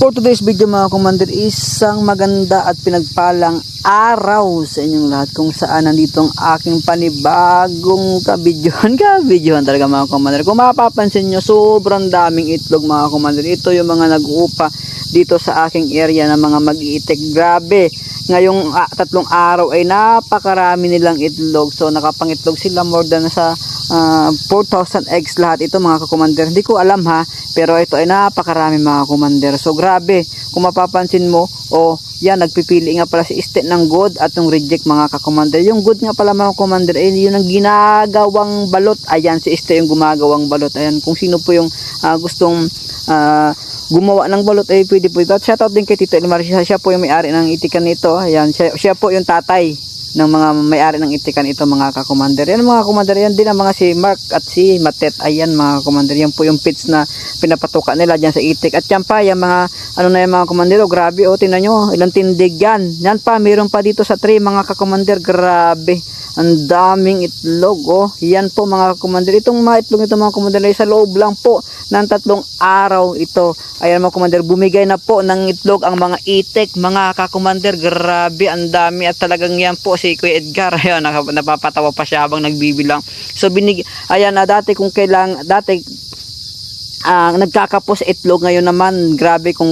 For today's video mga commander, isang maganda at pinagpalang araw sa inyong lahat kung saan nandito ang aking panibagong kabidyohan. Kabidyohan talaga mga commander. Kung mapapansin nyo, sobrang daming itlog mga commander. Ito yung mga nag-uupa dito sa aking area ng mga mag-iitik. Grabe! Ngayong ah, tatlong araw ay napakarami nilang itlog. So nakapangitlog sila more than sa ah, 4,000 eggs lahat ito mga kakomander. Hindi ko alam ha, pero ito ay napakarami mga kakomander. So grabe, kung mapapansin mo, oh, yan, nagpipili nga pala si Este ng good at ng reject mga kakomander. Yung good nga pala mga kakomander, eh, yun ang ginagawang balot. Ayan, si Este yung gumagawang balot. Ayan, kung sino po yung ah, gustong ah, gumawa ng balot ay pwede po ito. At shoutout din kay Tito Elmar. Siya, siya po yung may-ari ng itikan nito. Ayan, siya, siya po yung tatay ng mga may-ari ng itikan ito mga kakomander. Yan mga kakomander, yan din ang mga si Mark at si Matet. Ayan mga kakomander, yan po yung pits na pinapatuka nila dyan sa itik. At yan pa, yung mga, ano na yung mga komandero, grabe o, tingnan nyo, ilang tindig yan. Yan pa, mayroon pa dito sa tree mga kakomander, grabe. Ang daming itlog, oh. Yan po mga kakomander. Itong mga itlog ito mga kakomander ay sa loob lang po ng tatlong araw ito. Ayan mga kakomander, bumigay na po ng itlog ang mga itik, mga kakomander. Grabe, ang dami at talagang yan po si Kuya Edgar. Ayan, napapatawa pa siya habang nagbibilang. So binig, ayan na dati kung kailang, dati ah, nagkakapos itlog ngayon naman, grabe kung